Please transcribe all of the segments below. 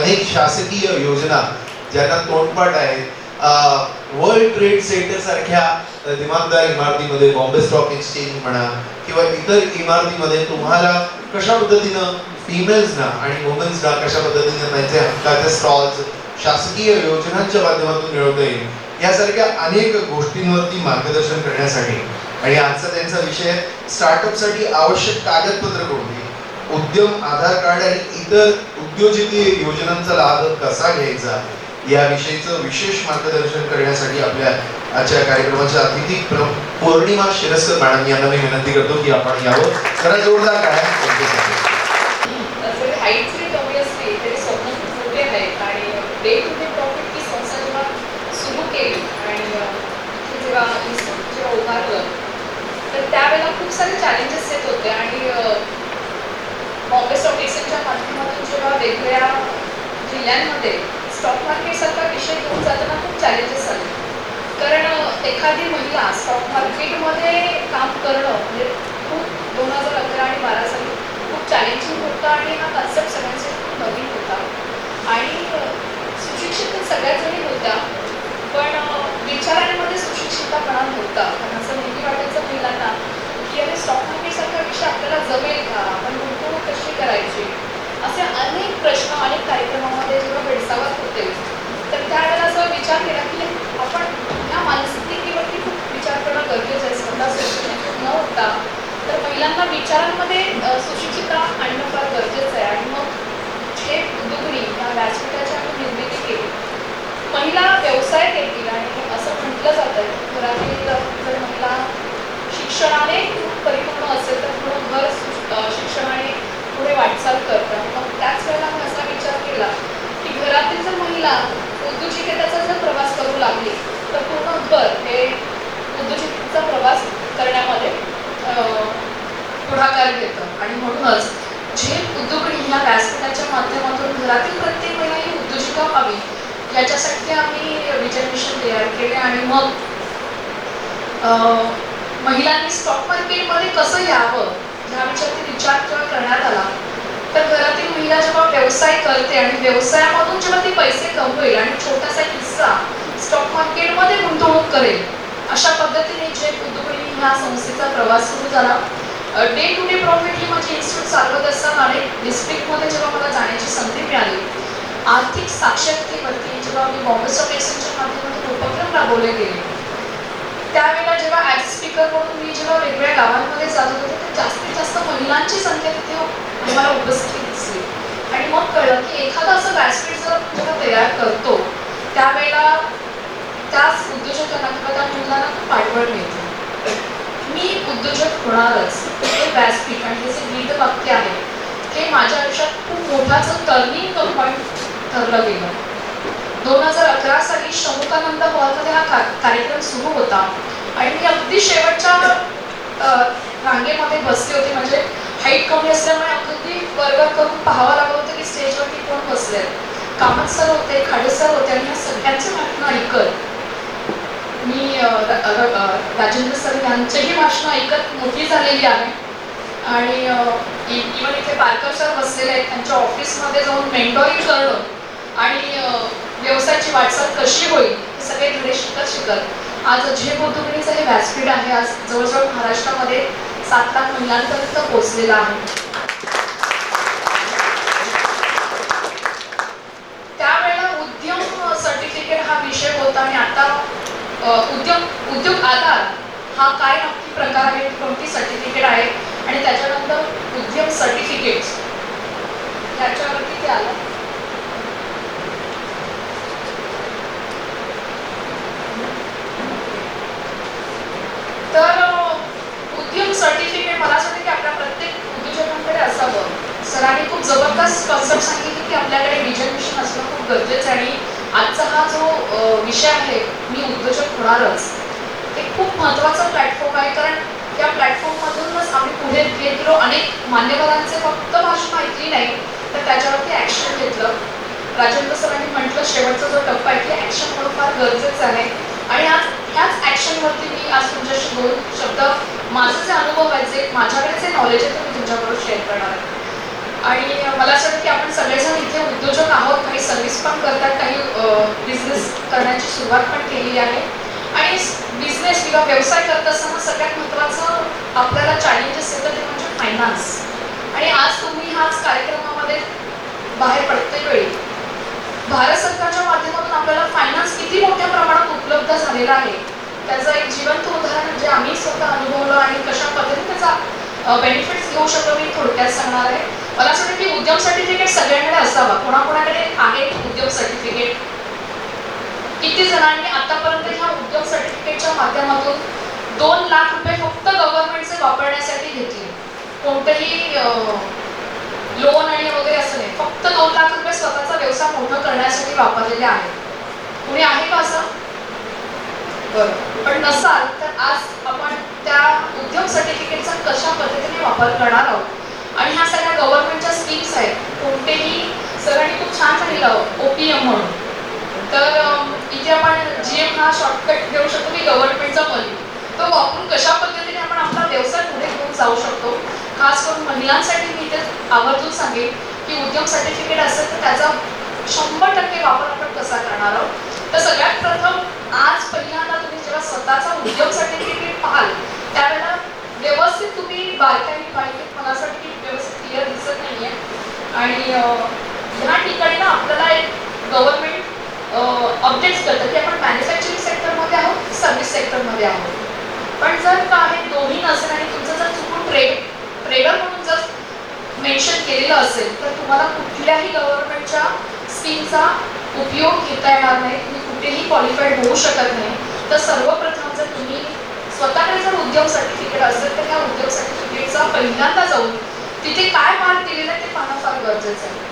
अनेक शासकीय योजना ज्यांना तोंडपाठ आहेत वर्ल्ड ट्रेड सेंटर सारख्या दिमागदार इमारतीमध्ये बॉम्बे स्टॉक एक्सचेंज म्हणा किंवा इतर इमारतीमध्ये तुम्हाला कशा पद्धतीनं फिमेल्सना आणि वुमेन्सना कशा पद्धतीनं त्यांचे हक्काचे स्टॉल्स शासकीय योजनांच्या माध्यमातून मिळवता येईल यासारख्या अनेक गोष्टींवरती मार्गदर्शन करण्यासाठी. आणि आजचा त्यांचा विषय स्टार्टअपसाठी आवश्यक कागदपत्र कोणती? उद्यम आधार कार्ड आणि इतर उद्योजकीय योजनांचा लाभ कसा घ्यायचा याविषयीचं विशेष मार्गदर्शन करण्यासाठी आपल्या आजच्या कार्यक्रमाच्या अतिथी प्र- पौर्णिमा शिरस्कर मॅडम यांना मी विनंती करतो की आपण यावं. जरा जोरदार काय? त्यावेळेला खूप सारे चॅलेंजेस येत होते. आणि बॉम्बे स्टॉक एक्सचेंजच्या माध्यमातून जेव्हा वेगवेगळ्या जिल्ह्यांमध्ये स्टॉक मार्केटसारखा विषय घेऊन जाताना खूप चॅलेंजेस आले. कारण एखादी महिला स्टॉक मार्केटमध्ये काम करणं म्हणजे खूप दोन हजार अकरा आणि बारा साली खूप चॅलेंजिंग होतं आणि हा कन्सेप्ट सगळ्यांसाठी खूप नवीन होता. आणि सुशिक्षित सगळ्याच जणी होत्या पण विचारांमध्ये सुशिक्षितपणा नव्हता कारण असं नेहमी वाटायचं महिलांना की अरे स्टॉक मार्केटसारखा विषय आपल्याला जमेल का आपण गुंतवणूक कशी करायची असे अनेक प्रश्न अनेक कार्यक्रमामध्ये जेव्हा भेडसावत होते. तर त्यावेळेला असं विचार केला की आपण ह्या मानसिकतेवरती खूप विचार करणं गरजेचं आहे. स्वतः सुशिक्षित न होता तर महिलांना विचारांमध्ये सुशिक्षितता आणणं फार गरजेचं आहे. आणि मग जे उद्योगणी या व्यासपीठाची आम्ही निर्मिती केली महिला व्यवसाय करतील आणि असं म्हटलं जातं घरातील जर महिला शिक्षणाने खूप परिपूर्ण असेल तर पूर्ण घर सु- अ, शिक्षणाने पुढे वाटचाल करतं मग त्याच वेळेला मी असा विचार केला की घरातील जर महिला उद्योजकतेचा जर प्रवास करू लागली तर पूर्ण घर हे उद्योजकतेचा प्रवास करण्यामध्ये अ, पुढाकार घेतं आणि म्हणूनच झेप उद्योगणी ह्या व्यासपीठाच्या माध्यमातून घरातील प्रत्येक महिला ही उद्योजिका व्हावी याच्यासाठी आम्ही विजय मिशन तयार केले आणि मग अ, महिलांनी स्टॉक मार्केटमध्ये कसं यावं ह्या विषयावरती विचार जेव्हा करण्यात आला तर घरातील महिला जेव्हा व्यवसाय करते आणि व्यवसायामधून जेव्हा ती पैसे कमवेल आणि छोटासा हिस्सा स्टॉक गुंतवणूक करेल. अशा पद्धतीने जे उद्योगणी ह्या संस्थेचा प्रवास सुरू झाला. डे टू डे प्रॉफिट ही माझी इन्स्टिट्यूट चालवत असताना आणि डिस्ट्रिक्टमध्ये जेव्हा मला जाण्याची संधी मिळाली आर्थिक साक्षरतेवरती जेव्हा मी बॉम्बे स्टॉक एक्सचेंजच्या माध्यमातून उपक्रम राबवले गेले त्यावेळेला जेव्हा ॲज स्पीकर म्हणून मी जेव्हा वेगवेगळ्या गावांमध्ये जात होते तर जास्तीत जास्त महिलांची संख्या तिथे मला उपस्थित दिसली. आणि मग कळलं की एखादा असं व्यासपीठ जर जेव्हा तयार करतो त्यावेळेला त्याच उद्योजकांना किंवा त्या मुलांना खूप पाठबळ मिळते मी उद्योजक होणारच हे व्यासपीठ आणि जसे विविध वाक्य आहे ते माझ्या आयुष्यात खूप मोठाचं टर्निंग पॉईंट ठरलं गेलं. दोन हजार अकरा साली शमुकानंद हॉलमध्ये हा का- कार्यक्रम सुरू होता आणि मी अगदी शेवटच्या रांगेमध्ये बसले होते. म्हणजे हाईट कमी असल्यामुळे अगदी वर्ग करून पाहावं लागलं होतं की स्टेजवरती कोण बसले कामत सर होते खाडे सर होते आणि ह्या सगळ्यांचे भाषणं ऐकत मी राजेंद्र सर यांचेही भाषणं ऐकत मोठी झालेली आहे. आणि इवन इथे पारकर सर बसलेले आहेत त्यांच्या ऑफिसमध्ये जाऊन मेंटॉरिंग करणं आणि व्यवसायाची वाटचाल कशी होईल हे सगळे धडे शिकत शिकत. आज झेप बोधुगणीचं हे व्यासपीठ आहे आज जवळजवळ महाराष्ट्रामध्ये सात लाख महिलांपर्यंत पोहोचलेलं आहे. त्यावेळेला उद्यम सर्टिफिकेट हा विषय होता आणि आता उद्योग उद्योग आधार हा काय नक्की प्रकार आहे? कोणती सर्टिफिकेट आहे? आणि त्याच्यानंतर उद्यम सर्टिफिकेट त्याच्यावरती ते आलं. तर उद्यम सर्टिफिकेट मला असं वाटतं की आपल्या प्रत्येक उद्योजकांकडे असावं. सरांनी खूप जबरदस्त कॉन्सेप्ट सांगितली की आपल्याकडे विजन मिशन असणं खूप गरजेचं आहे. आणि आजचा हा जो विषय आहे मी उद्योजक होणारच. हे खूप महत्त्वाचा प्लॅटफॉर्म आहे कारण त्या प्लॅटफॉर्ममधूनच आम्ही पुढे घेत गेलो अनेक मान्यवरांचे फक्त भाषण ऐकली नाही तर त्याच्यावरती ॲक्शन घेतलं. राजेंद्र सरांनी म्हटलं शेवटचा जो टप्पा आहे की ॲक्शन म्हणून फार गरजेचं आहे. आणि आज ह्याच ॲक्शनवरती मी आज तुमच्याशी दोन शब्द माझे जे अनुभव आहेत जे माझ्याकडे जे नॉलेज आहे ते मी तुमच्याबरोबर शेअर करणार आहे. आणि मला असं वाटतं की आपण सगळेजण इथे उद्योजक आहोत काही पण करतात काही बिझनेस करण्याची सुरुवात पण केली आहे. आणि बिझनेस किंवा व्यवसाय करत असताना सगळ्यात महत्त्वाचं आपल्याला चॅलेंजेस येतं ते म्हणजे फायनान्स आणि आज तुम्ही ह्याच कार्यक्रमामध्ये बाहेर प्रत्येक वेळी. भारत सरकारच्या माध्यमातून आपल्याला फायनान्स किती मोठ्या प्रमाणात उपलब्ध झालेला आहे? त्याचं एक जिवंत उदाहरण जे आम्ही स्वतः अनुभवलं आणि कशा पद्धतीने त्याचा बेनिफिट्स घेऊ शकतो मी थोडक्यात सांगणार आहे. मला असं वाटतं की उद्योग सर्टिफिकेट सगळ्यांकडे असावा. कोणाकोणाकडे आहे उद्योग सर्टिफिकेट किती जणांनी आतापर्यंत ह्या उद्योग सर्टिफिकेटच्या माध्यमातून दोन लाख रुपये फक्त गव्हर्नमेंटचे वापरण्यासाठी घेतले. कोणतंही लोन आणि वगैरे असं नाही. फक्त दोन लाख रुपये स्वतःचा व्यवसाय मोठं करण्यासाठी वापरलेले आहेत कुणी आहे का असं? बरं. पण नसाल तर आज आपण त्या उद्योग सर्टिफिकेटचा कशा पद्धतीने वापर करणार आहोत? आणि ह्या सगळ्या गव्हर्नमेंटच्या स्कीम्स आहेत कोणतेही सरांनी खूप छान सांगितलं ओपीएम म्हणून. तर इथे आपण जी एम हा शॉर्टकट घेऊ शकतो की गव्हर्नमेंटचा पण. तो वापरून कशा पद्धतीने आपण आपला व्यवसाय पुढे घेऊन जाऊ शकतो? खास करून महिलांसाठी मी इथे आवर्जून सांगेन की उद्यम सर्टिफिकेट असेल तर त्याचा शंभर टक्के वापर आपण कसा करणार आहोत? तर सगळ्यात प्रथम आज पहिल्यांदा तुम्ही जेव्हा स्वतःचा उद्योग सर्टिफिकेट पाहाल त्यावेळेला व्यवस्थित तुम्ही बारकाईने पाहिजे मला असं वाटतं की व्यवस्थित क्लिअर दिसत नाहीये आणि अं, ह्या ठिकाणी ना आपल्याला एक गव्हर्नमेंट अपडेट्स करतं की आपण मॅन्युफॅक्चरिंग सेक्टरमध्ये आहोत की सर्व्हिस सेक्टरमध्ये आहोत. पण जर का हे दोन्ही नसेल आणि तुमचं जर चुकून ट्रेड ट्रेडर म्हणून जर मेन्शन केलेलं असेल तर तुम्हाला कुठल्याही गव्हर्नमेंटच्या स्कीमचा उपयोग घेता येणार नाही. तुम्ही कुठेही क्वालिफाईड होऊ शकत नाही. तर सर्वप्रथम जर तुम्ही स्वतःकडे जर उद्योग सर्टिफिकेट असेल तर ह्या उद्योग सर्टिफिकेटचा पहिल्यांदा जाऊन तिथे काय मार्क केलेलं आहे ते पाहणं फार गरजेचं आहे.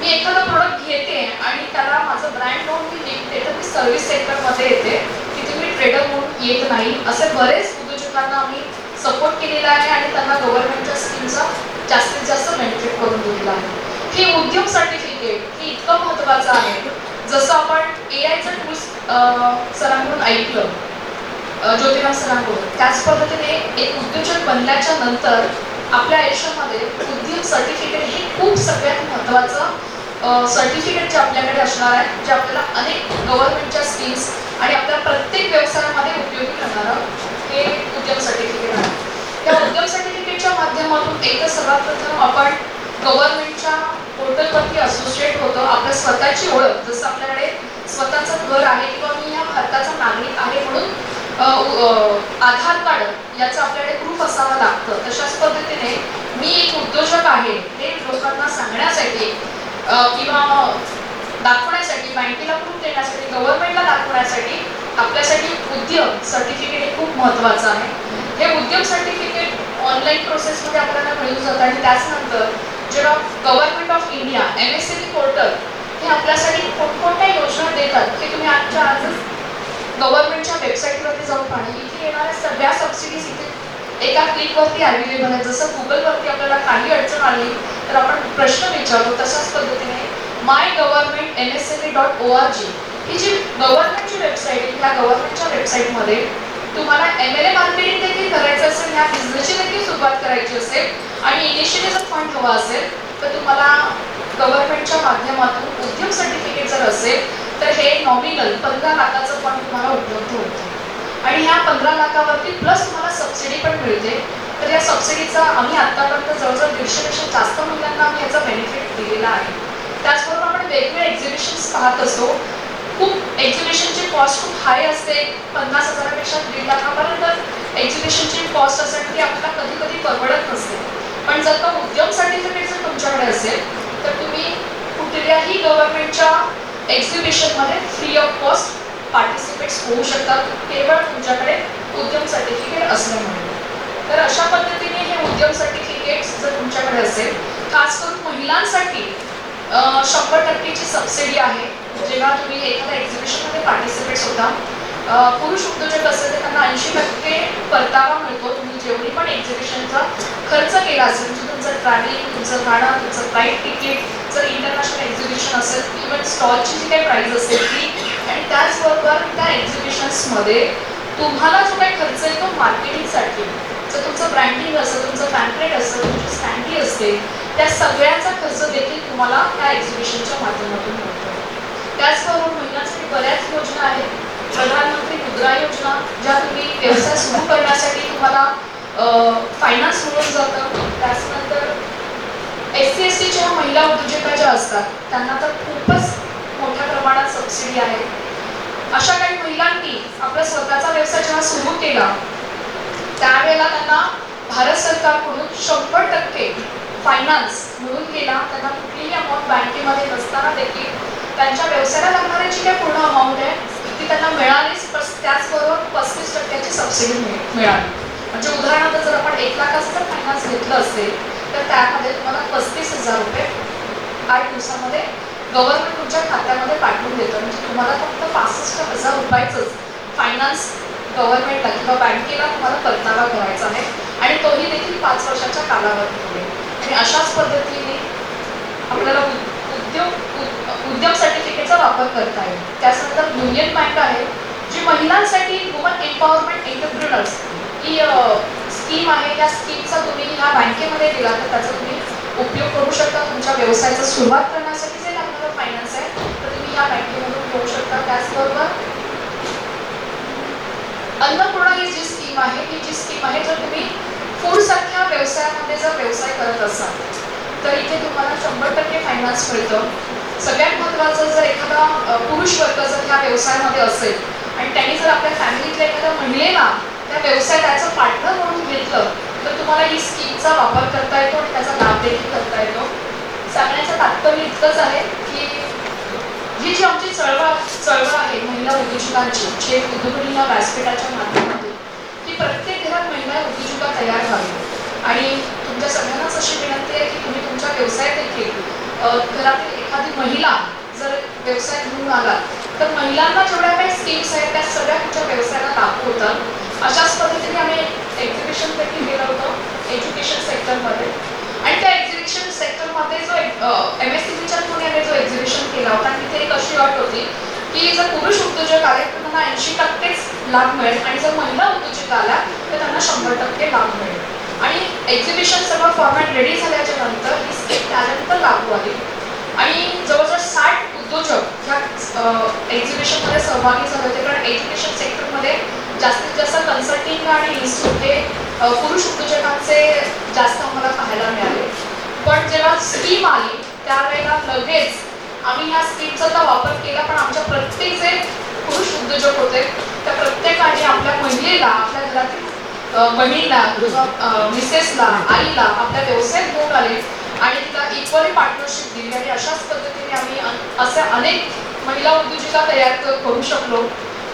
मी एखादं प्रोडक्ट घेते आणि त्याला माझं ब्रँड म्हणून मी विकते तर मी सर्व्हिस सेक्टरमध्ये येते. तिथे मी ट्रेडर म्हणून येत नाही. असे बरेच उद्योजकांना आम्ही सपोर्ट केलेला आहे आणि त्यांना गव्हर्नमेंटच्या स्कीमचा जास्तीत जास्त बेनिफिट करून दिलेला आहे. हे उद्योग सर्टिफिकेट हे इतकं महत्त्वाचं आहे. जसं आपण ए आयचं टूल्स सरांकडून ऐकलं ज्योतिराम सरांकडून त्याच पद्धतीने एक उद्योजक बनल्याच्या नंतर आपल्या आयुष्यामध्ये उद्योग सर्टिफिकेट हे खूप सगळ्यात महत्त्वाचं सर्टिफिकेट जे आपल्याकडे असणार आहे जे आपल्याला अनेक गव्हर्नमेंटच्या स्कीम्स आणि आपल्या प्रत्येक व्यवसायामध्ये उपयोगी ठरणारं हे उद्यम सर्टिफिकेट आहे. त्या उद्यम सर्टिफिकेटच्या माध्यमातून एक सर्वात प्रथम आपण गव्हर्नमेंटच्या पोर्टलवरती असोसिएट होतो आपल्या स्वतःची ओळख जसं आपल्याकडे स्वतःचं घर आहे किंवा मी या भारताचा नागरिक आहे म्हणून आधार कार्ड याचं आपल्याकडे प्रूफ असावं लागतं. तशाच पद्धतीने मी एक उद्योजक आहे. हे लोकांना सांगण्यासाठी किंवा दाखवण्यासाठी बँकेला प्रूफ देण्यासाठी गव्हर्नमेंटला दाखवण्यासाठी आपल्यासाठी उद्यम सर्टिफिकेट हे खूप महत्त्वाचं आहे. हे उद्यम सर्टिफिकेट ऑनलाईन प्रोसेसमध्ये आपल्याला मिळून जातं आणि त्याचनंतर जेव्हा government of India M S C portal हे आपल्यासाठी कोणकोणत्या योजना देतात हे तुम्ही आजच्या आजच गव्हर्नमेंटच्या वेबसाईटवरती जाऊन पाहिजे इथे येणाऱ्या सगळ्या सबसिडीज इथे एका क्लिकवरती अवेलेबल आहेत. जसं गुगलवरती आपल्याला काही अडचण आली तर आपण प्रश्न विचारतो तशाच पद्धतीने my government M S L E dot O R G ही जी गव्हर्नमेंटची वेबसाईट आहे ह्या गव्हर्नमेंटच्या वेबसाईटमध्ये तुम्हाला एम एल ए मार्केटिंग देखील करायचं असेल ह्या बिझनेसची देखील सुरुवात करायची असेल आणि इनिशियली जर फंड हवा असेल तर तुम्हाला गव्हर्नमेंटच्या माध्यमातून उद्योग सर्टिफिकेट जर असेल तर हे नॉमिनल पंधरा लाखाचं फंड तुम्हाला उपलब्ध होतं. आणि ह्या पंधरा लाखावरती प्लस तुम्हाला सबसिडी पण मिळते. तर या सबसिडीचा आम्ही आत्तापर्यंत जवळजवळ दीडशेपेक्षा जास्त मुलांना आम्ही याचा बेनिफिट दिलेला आहे. त्याचबरोबर आपण वेगवेगळे एक्झिबिशन्स पाहत असतो. खूप एक्झिबिशनची कॉस्ट खूप हाय असते. पन्नास हजारापेक्षा दीड लाखापर्यंत एक्झिबिशनची कॉस्ट असेल ती आपल्याला कधी कधी परवडत नसते. पण जर का उद्यम सर्टिफिकेट जर तुमच्याकडे असेल तर तुम्ही कुठल्याही गव्हर्नमेंटच्या एक्झिबिशनमध्ये फ्री ऑफ कॉस्ट पार्टिसिपेट्स होऊ शकतात. केवळ तुमच्याकडे उद्यम सर्टिफिकेट असणं तर अशा पद्धतीने हे उद्यम सर्टिफिकेट जर तुमच्याकडे असेल खास करून महिलांसाठी शंभर टक्केची सबसिडी आहे. जेव्हा तुम्ही एखाद्या एक्झिबिशनमध्ये पार्टिसिपेट्स होता पुरुष उद्योजक असेल तर त्यांना ऐंशी टक्के परतावा मिळतो. तुम्ही जेवढी पण एक्झिबिशनचा खर्च केला असेल म्हणजे तुमचं ट्रॅव्हलिंग तुमचं गाणं तुमचं फ्लाईट तिकीट जर इंटरनॅशनल एक्झिबिशन असेल इव्हन स्टॉलची जी काही प्राईज असेल ती आणि त्याचबरोबर त्या एक्झिबिशन्समध्ये तुम्हाला जो काही खर्च येतो मार्केटिंगसाठी जर तुमचं ब्रँडिंग असेल तुमचं पॅम्पलेट असेल तुमची स्टँडी असते त्या सगळ्याचा खर्च देखील तुम्हाला त्या एक्झिबिशनच्या माध्यमातून मिळतो. योजना आहेत. प्रधानमंत्री मुद्रा योजना ज्या तुम्ही व्यवसाय सुरू करण्यासाठी तुम्हाला फायनान्स मिळून जातं. त्याचनंतर एस सी एस टीच्या महिला उद्योजका ज्या असतात त्यांना तर खूपच मोठ्या प्रमाणात सबसिडी आहे. अशा काही महिलांनी आपला स्वतःचा व्यवसाय जेव्हा सुरू केला त्यावेळेला त्यांना भारत सरकारकडून शंभर टक्के फायनान्स मिळून गेला त्यांना कुठलीही अमाऊंट बँकेमध्ये नसताना देखील त्यांच्या व्यवसायाला लागणारी जी काही पूर्ण अमाऊंट आहे ती त्यांना मिळालीच. पण त्याचबरोबर पस्तीस टक्क्याची सबसिडी मिळ- मिळाली. म्हणजे उदाहरणार्थ जर आपण एक लाखाचं जर फायनान्स घेतलं असेल तर त्यामध्ये तुम्हाला पस्तीस हजार रुपये आठ दिवसामध्ये गव्हर्नमेंट तुमच्या खात्यामध्ये पाठवून देतं. म्हणजे तुम्हाला फक्त पासष्ट हजार रुपयाचंच फायनान्स गव्हर्नमेंटला किंवा बँकेला तुम्हाला परतावा करायचा आहे. आणि तोही देखील पाच वर्षाच्या कालावधीमध्ये. आणि अशाच पद्धतीने आपल्याला उद्योग उद्योग उद- सर्टिफिकेटचा वापर करता येईल. त्याचनंतर युनियन बँक आहे जी महिलांसाठी वुमन एम्पॉवरमेंट एंटरप्रिनर्स ही स्कीम आहे या स्कीमचा तुम्ही ह्या बँकेमध्ये दिला तर त्याचा तुम्ही उपयोग करू शकता. तुमच्या व्यवसायाचा सुरुवात करण्यासाठी जे लागणारं फायनान्स आहे तर तुम्ही ह्या बँकेमधून घेऊ शकता. त्याचबरोबर अन्नपूर्णा ही जी स्कीम आहे ही जी स्कीम आहे जर तुम्ही फूड सारख्या व्यवसायामध्ये जर व्यवसाय करत असाल तर इथे तुम्हाला शंभर टक्के फायनान्स मिळतं. सगळ्यात महत्त्वाचं जर एखादा पुरुष वर्ग जर ह्या व्यवसायामध्ये असेल आणि त्यांनी जर आपल्या फॅमिलीतल्या एखाद्या महिलेला त्या व्यवसाय त्याचं पार्टनर म्हणून घेतलं तर तुम्हाला ही स्कीमचा वापर करता येतो आणि त्याचा लाभ देखील करता येतो. सांगण्याचं तात्पर्य इतकंच आहे की ही जी आमची चळवळ चळवळ आहे महिला उद्योजकांची जे उद्योगिनीला व्यासपीठाच्या माध्यमातून की प्रत्येक घरात महिला उद्योजिका तयार व्हावी. आणि तुमच्या सगळ्यांनाच अशी विनंती आहे की तुम्ही तुमच्या व्यवसायात देखील घरातील एखादी महिला जर व्यवसाय घेऊन आला तर महिलांना जेवढ्या काही स्कीम्स आहेत त्या सगळ्या तुमच्या व्यवसायाला लागू होतात अशाच पद्धतीने आम्ही एक्झिबिशन देखील गेलो होतं एज्युकेशन सेक्टरमध्ये आणि त्या एक्झिबिशन सेक्टरमध्ये जो एम एस सी बीच्या आम्ही जो एक्झिबिशन केला होता आणि तिथे एक अशी अट होती की जर पुरुष उद्योजक आले तर त्यांना ऐंशी टक्केच लाभ मिळेल आणि जर महिला उद्योजक आल्या तर त्यांना शंभर टक्के लाभ मिळेल. आणि एक्झिबिशन सगळं फॉर्मॅट रेडी झाल्याच्यानंतर ही स्कीम त्यानंतर लागू आली. आणि जवळजवळ साठ उद्योजक ह्या एक्झिबिशनमध्ये सहभागी झाले होते कारण एज्युकेशन सेक्टरमध्ये जास्तीत जास्त कन्सल्टिंग आणि इन्स्टिट्यूट हे पुरुष उद्योजकांचे जास्त आम्हाला पाहायला मिळाले. पण जेव्हा स्कीम आली त्यावेळेला लगेच आम्ही ह्या स्कीमचा तर वापर केला पण आमच्या प्रत्येक जे पुरुष उद्योजक होते त्या प्रत्येकाने आपल्या महिलेला आपल्या घरातील बहिणीला मिसेसला आईला आपल्या व्यवसायात घेऊन आले आणि तिला इक्वली पार्टनरशिप दिली. आणि अशाच पद्धतीने आम्ही असे अनेक महिला उद्योजिका तयार करू शकलो.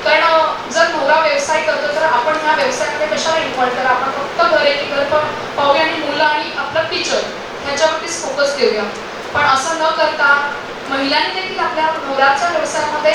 कारण जर नवरा व्यवसाय करतो तर आपण ह्या व्यवसायामध्ये कशाला इन्व्हॉल्व करा? आपण फक्त घरे की घर पाहूया आणि मुलं आणि आपलं टीचर ह्याच्यावरतीच फोकस देऊया. पण असं न करता महिलांनी देखील आपल्या नवऱ्याच्या व्यवसायामध्ये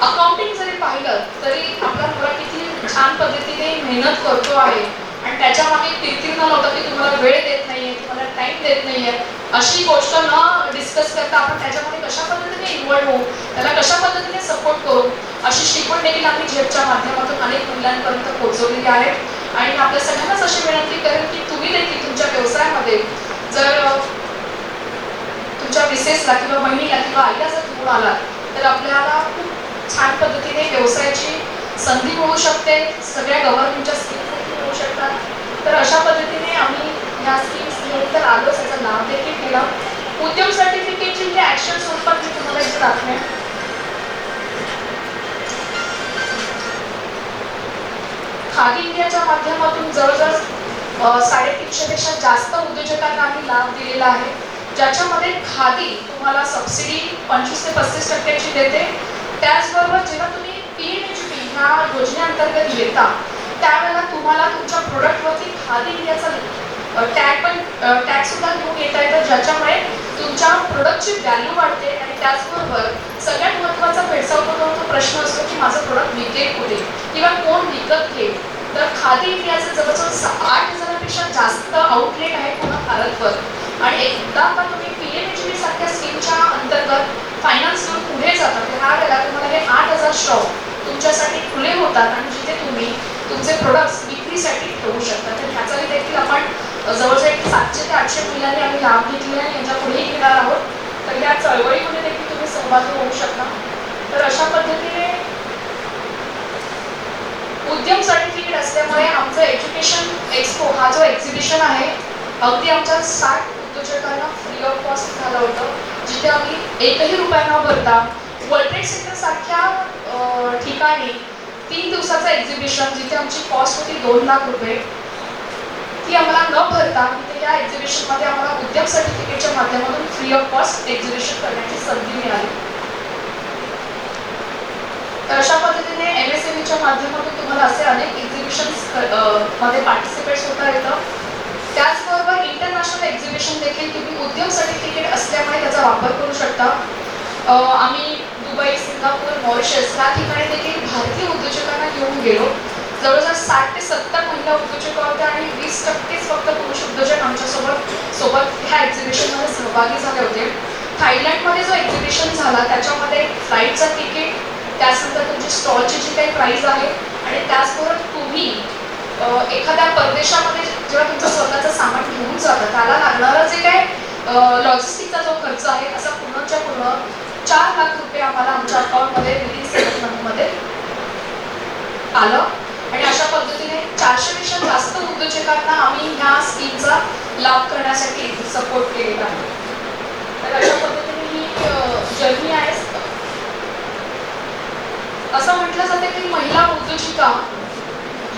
अकाउंटिंग जरी पाहिलं तरी आपला नवरा किती छान पद्धतीने मेहनत करतो आहे. आणि त्याच्यामागे किरकिर न होता की तुम्हाला वेळ देत नाहीये तुम्हाला टाइम देत नाहीये. अशी गोष्ट न डिस्कस करता आपण त्याच्यामध्ये कशा पद्धतीने इन्व्हॉल्व होऊ त्याला कशा पद्धतीने सपोर्ट करू अशी शिकवण देखील आम्ही झेपच्या माध्यमातून अनेक मुलांपर्यंत पोहोचवलेली आहे आणि आपल्या सगळ्यांनाच अशी विनंती करेन की तुम्ही देखील तुमच्या व्यवसायामध्ये जर तुमच्या मिसेसला किंवा बहिणीला किंवा आईला जर गुण आला तर आपल्याला खूप छान पद्धतीने व्यवसायाची संधी मिळू शकते. सगळ्या गव्हर्नमेंटच्या स्कीम देखील मिळू शकतात. तर अशा पद्धतीने आम्ही ह्या स्कीम्स घेऊन तर आलोच. याचा लाभ देखील केला उद्योग सर्टिफिकेटची जे ॲक्शन स्वरूपात मी तुम्हाला इथे दाखवेन. खादी इंडियाच्या माध्यमातून जवळजवळ साडेतीनशे पेक्षा जास्त उद्योजकांना आम्ही लाभ दिलेला आहे. ज्याच्यामध्ये खादी तुम्हाला सबसिडी पंचवीस ते पस्तीस टक्क्याची देते. त्याचबरोबर जेव्हा तुम्ही पी एन एच पी ह्या योजनेअंतर्गत येता त्यावेळेला तुम्हाला तुमच्या प्रोडक्टवरती खादी इंडियाचा टॅग पण टॅग सुद्धा घेऊन येता येतं ज्याच्यामुळे तुमच्या प्रोडक्टची व्हॅल्यू वाढते आणि त्याचबरोबर सगळ्यात महत्त्वाचा भेडसावतो तो प्रश्न असतो की माझं प्रोडक्ट विकेल कुठे? किंवा कोण विकत घेईल? तर खादी इंडियाचे जवळजवळ आठ हजारापेक्षा जास्त आउटलेट आहे पूर्ण भारतभर. आणि एकदा का तुम्ही पी एम एच बी सारख्या स्कीमच्या अंतर्गत फायनान्स घेऊन पुढे जाता ह्या वेळेला तुम्हाला हे आठ हजार शॉप तुमच्यासाठी खुले होतात आणि जिथे तुम्ही तुमचे प्रोडक्ट्स विक्रीसाठी ठेवू शकता. तर ह्याचाही देखील आपण जवळजवळ एक सातशे ते आठशे मुलांनी आम्ही लाभ घेतले आणि यांच्या पुढेही घेणार आहोत. तर या चळवळीमध्ये देखील तुम्ही सहभागी होऊ शकता. तर अशा पद्धतीने उद्यम सर्टिफिकेट असल्यामुळे आमचं एज्युकेशन एक्सपो हा जो एक्झिबिशन आहे अगदी आमच्या साठ उद्योजकांना फ्री ऑफ कॉस्ट झालं होतं. जिथे आम्ही एकही रुपया न भरता वर्ल्ड ट्रेड सेंटरसारख्या ठिकाणी तीन दिवसाचं एक्झिबिशन जिथे आमची कॉस्ट होती दोन लाख रुपये. ती आम्हाला न भरता तिथे या एक्झिबिशनमध्ये आम्हाला उद्योग सर्टिफिकेटच्या माध्यमातून फ्री ऑफ कॉस्ट एक्झिबिशन करण्याची संधी मिळाली. तर अशा पद्धतीने एम एस एम ईच्या माध्यमातून तुम्हाला असे अनेक एक्झिबिशन्समध्ये पार्टिसिपेट होता येतं. त्याचबरोबर इंटरनॅशनल एक्झिबिशन देखील तुम्ही उद्योग सर्टिफिकेट असल्यामुळे त्याचा वापर करू शकता. आम्ही दुबई सिंगापूर मॉरिशस या ठिकाणी देखील भारतीय उद्योजकांना घेऊन गेलो. जवळजवळ साठ ते सत्तर महिला उद्योजक होत्या आणि वीस टक्केच फक्त पुरुष उद्योजक आमच्यासोबत सोबत ह्या एक्झिबिशनमध्ये सहभागी झाले होते. थायलंडमध्ये जो एक्झिबिशन झाला त्याच्यामध्ये फ्लाईटचं तिकीट त्यानंतर तुमची स्टॉलची जी काही प्राईज आहे आणि त्याचबरोबर तुम्ही एखाद्या परदेशामध्ये जेव्हा तुमचं स्वतःचं सामान घेऊन जातं त्याला लागणारा जे काय लॉजिस्टिकचा जो खर्च आहे असा पूर्णच्या पूर्ण चार लाख रुपये आम्हाला आमच्या अकाउंटमध्ये रिलीज सेवन आलं. आणि अशा पद्धतीने चारशेपेक्षा जास्त उद्योजकांना आम्ही ह्या स्कीमचा लाभ करण्यासाठी सपोर्ट केलेला आहे. तर अशा पद्धतीने ही जर्नी आहे. असं म्हटलं जातं की महिला उद्योजिका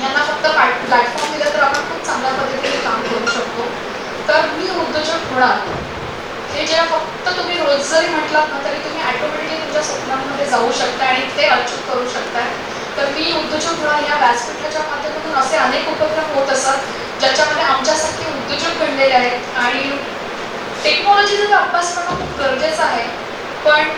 यांना फक्त प्लॅटफॉर्म दिला तर आपण खूप चांगल्या पद्धतीने काम करू शकतो. तर मी उद्योजक होणार. हे जेव्हा फक्त तुम्ही रोज जरी म्हटलात ना तरी तुम्ही ॲटोमॅटिकली तुमच्या स्वप्नांमध्ये जाऊ शकता आणि ते अचूक करू शकताय. तर मी उद्योजक होणार या व्यासपीठाच्या माध्यमातून असे अनेक उपक्रम होत असतात ज्याच्यामध्ये आमच्यासारखे उद्योजक घडलेले आहेत. आणि टेक्नॉलॉजीचा अभ्यास करणं खूप गरजेचं आहे पण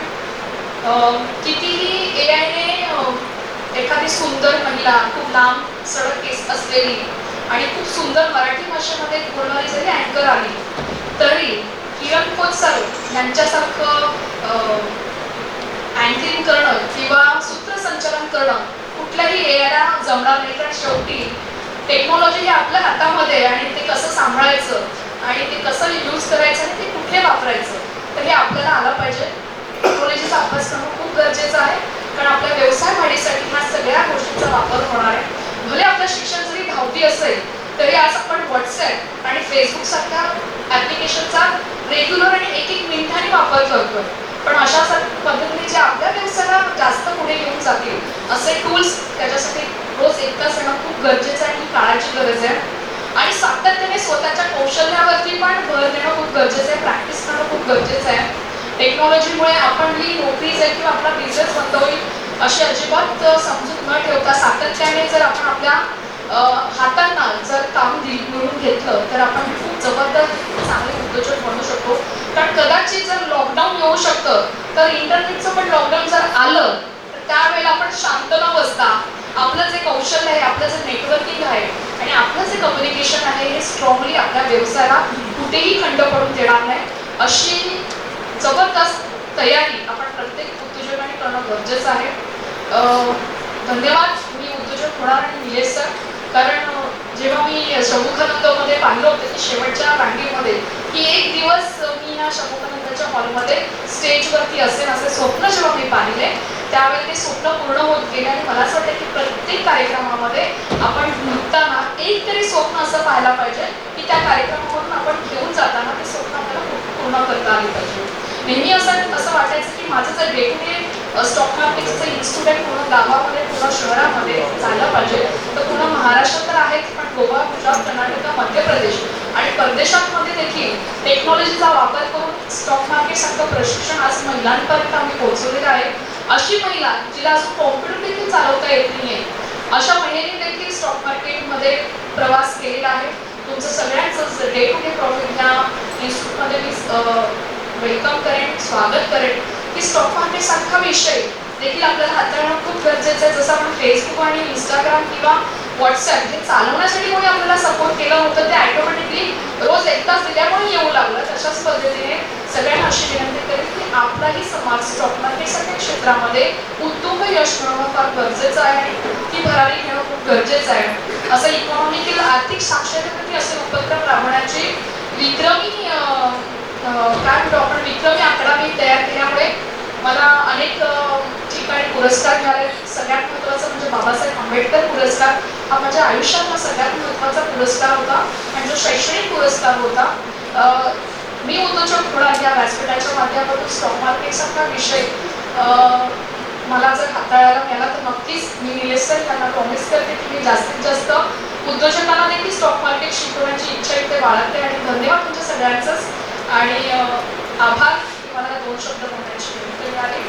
कितीही ए आयने एखादी सुंदर महिला खूप लांब सडक केस असलेली आणि खूप सुंदर मराठी भाषेमध्ये बोलणारी जरी अँकर आली तरी किरण कोचर यांच्यासारखं अँकरिंग करणं किंवा सूत्रसंचालन करणं कुठल्याही एआयला जमणार नाही. कारण शेवटी टेक्नॉलॉजी ही आपल्या हातामध्ये आणि ते कसं सांभाळायचं आणि ते कसं यूज करायचं आणि ते कुठे वापरायचं तर हे आपल्याला आलं पाहिजे. टेक्नॉलॉजीचा अभ्यास करणं खूप गरजेचं आहे. कारण आपल्या व्यवसाय वाढीसाठी ह्या सगळ्या गोष्टींचा वापर होणार आहे. भले आपलं शिक्षण जरी धावती असेल तरी आज आपण व्हॉट्सॲप आणि फेसबुक सारख्या ॲप्लिकेशनचा रेग्युलर आणि एक एक मिनिटांनी वापर करतोय. पण अशा पद्धतीने जे आपल्या व्यवसायाला जास्त पुढे घेऊन जातील असे टूल्स त्याच्यासाठी रोज एक तास येणं खूप गरजेचं आहे ही काळाची गरज आहे. आणि सातत्याने स्वतःच्या कौशल्यावरती पण भर देणं खूप गरजेचं आहे प्रॅक्टिस करणं खूप गरजेचं आहे. टेक्नॉलॉजीमुळे आपण ही नोकरी जाईल किंवा आपला बिझनेस बंद होईल अशी अजिबात समजूत न ठेवता सातत्याने जर आपण आपल्या हातांना जर काम दि मिळवून घेतलं तर आपण खूप जबरदस्त चांगले उद्योजक बनू शकतो. कारण कदाचित जर लॉकडाऊन येऊ शकतं तर इंटरनेटचं पण लॉकडाऊन जर आलं त्यावेळेला आपण शांत न बसता. आपलं जे कौशल्य आहे आपलं जे नेटवर्किंग आहे आणि आपलं जे कम्युनिकेशन आहे हे स्ट्रॉंगली आपल्या व्यवसायाला कुठेही खंड पडून देणार नाही. अशी जबरदस्त तयारी आपण प्रत्येक उद्योजकाने करणं गरजेचं आहे. धन्यवाद. मी उद्योजक होणार आणि निलेश सर. कारण जेव्हा मी शमुखानंदमध्ये पाहिलं होतं की शेवटच्या रांगेमध्ये की एक दिवस मी ह्या शमुखानंदाच्या हॉलमध्ये स्टेजवरती असेल असे स्वप्न जेव्हा मी पाहिले त्यावेळी ते स्वप्न पूर्ण होत गेले आणि मला असं वाटतं की प्रत्येक कार्यक्रमामध्ये आपण निघताना एक तरी स्वप्न असं पाहायला पाहिजे की त्या कार्यक्रमामधून आपण घेऊन जाताना ते स्वप्न आपल्याला पूर्ण करता आले पाहिजे. नेहमी असं असं वाटायचं की माझं जर डे टू डे स्टॉक मार्केटचं इन्स्ट्रुमेंट पूर्ण गावामध्ये पूर्ण शहरामध्ये झालं पाहिजे तर पूर्ण महाराष्ट्रात तर आहेच पण गोवा गुजरात कर्नाटक मध्य प्रदेश आणि परदेशांमध्ये देखील टेक्नॉलॉजीचा वापर करून स्टॉक मार्केट सारखं प्रशिक्षण आज महिलांपर्यंत आम्ही पोहोचवलेलं आहे. अशी महिला जिला अजून कॉम्प्युटर देखील चालवता येत नाहीये. अशा महिलेने देखील स्टॉक मार्केटमध्ये प्रवास केलेला आहे. तुमचं सगळ्यांचं डे टू डे प्रॉफिट ह्या इन्स्टिट्यूटमध्ये मी वेलकम करेन स्वागत करेन. की स्टॉक मार्केट सारखा विषय देखील आपल्याला हाताळणं खूप गरजेचं आहे. जसं आपण फेसबुक आणि इंस्टाग्राम किंवा व्हॉट्सअप हे चालवण्यासाठी कोणी आपल्याला सपोर्ट केलं होतं ते ॲटोमॅटिकली रोज एक तास दिल्यामुळे येऊ लागलं. तशाच पद्धतीने सगळ्यांना अशी विनंती करेन की आपलाही समाज स्टॉक सगळ्या क्षेत्रामध्ये उत्तुंग यश मिळवणं फार गरजेचं आहे आणि ती भरारी घेणं खूप गरजेचं आहे. असं इकॉनॉमिकल आर्थिक साक्षरतेप्रती असे उपक्रम राबवण्याची विक्रमी काय म्हणतो आपण विक्रमी आकडावी तयार केल्यामुळे मला अनेक ठिकाणी पुरस्कार मिळाले. सगळ्यात महत्त्वाचं म्हणजे बाबासाहेब आंबेडकर पुरस्कार. हा माझ्या आयुष्यातला सगळ्यात महत्त्वाचा पुरस्कार होता आणि जो शैक्षणिक पुरस्कार होता मी उद्योजक होणार या व्यासपीठाच्या माध्यमातून स्टॉक मार्केटसारखा विषय मला जर हाताळायला मिळाला तर नक्कीच मी निलेश सर त्यांना प्रॉमिस करते की मी जास्तीत जास्त उद्योजकांना देखील स्टॉक मार्केट शिकवण्याची इच्छा इथे बाळगते आणि धन्यवाद तुमच्या सगळ्यांचंच. आणि आभार. मला दोन शब्द बोलण्याची मिळाले